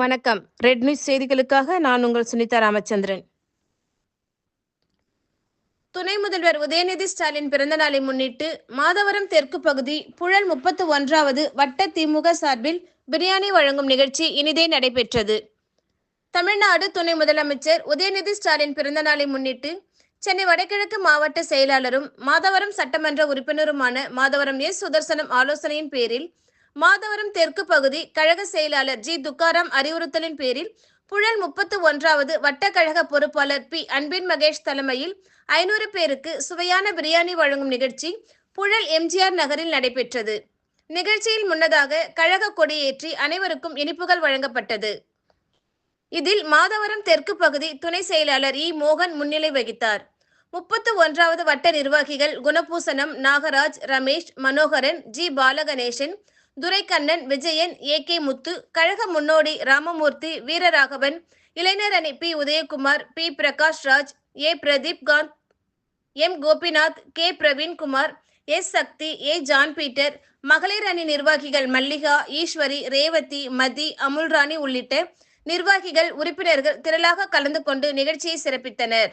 வணக்கம். Red news செய்திகளுக்காக நான் உங்கள் சுனிதா ராமச்சந்திரன். துணை முதல்வர் உதயநிதி ஸ்டாலின் பிறந்த நாளை முன்னிட்டு மாதவரம் தெற்கு பகுதி புழல் முப்பத்து ஒன்றாவது வட்ட திமுக சார்பில் பிரியாணி வழங்கும் நிகழ்ச்சி இனிதே நடைபெற்றது. தமிழ்நாடு துணை முதலமைச்சர் உதயநிதி ஸ்டாலின் பிறந்த நாளை முன்னிட்டு சென்னை வடகிழக்கு மாவட்ட செயலாளரும் மாதவரம் சட்டமன்ற உறுப்பினருமான மாதவரம் எஸ் சுதர்சனம் ஆலோசனையின் பேரில் மாதவரம் தெற்கு பகுதி கழக செயலாளர் ஜி துக்காராம் அறிவுறுத்தலின் பேரில் புழல் முப்பத்து ஒன்றாவது வட்டக்கழக பொறுப்பாளர் பி அன்பின் மகேஷ் தலைமையில் ஐநூறு பேருக்கு சுவையான பிரியாணி வழங்கும் நிகழ்ச்சி புழல் எம்ஜிஆர் நகரில் நடைபெற்றது. நிகழ்ச்சியில் முன்னதாக கழக கொடியேற்றி அனைவருக்கும் இனிப்புகள் வழங்கப்பட்டது. இதில் மாதவரம் தெற்கு பகுதி துணை செயலாளர் இ மோகன் முன்னிலை வகித்தார். முப்பத்து ஒன்றாவது வட்ட நிர்வாகிகள் Gunabushanam Nagaraj Ramesh Manoharan G Balaganesan Duraikannan Vijayan A. K. Muthu கழக முன்னோடி ராமமூர்த்தி வீரராகவன் இளைஞர் அணி P. Udayakumar P. Prakash Raj A. Pradeep Kanth M. Gopinath K. Praveenkumar S Sakthi A. John Peter மகளிர் அணி நிர்வாகிகள் மல்லிகா ஈஸ்வரி ரேவதி மதி அமுல்ராணி உள்ளிட்ட நிர்வாகிகள் உறுப்பினர்கள் திரளாக கலந்து கொண்டு நிகழ்ச்சியை சிறப்பித்தனர்.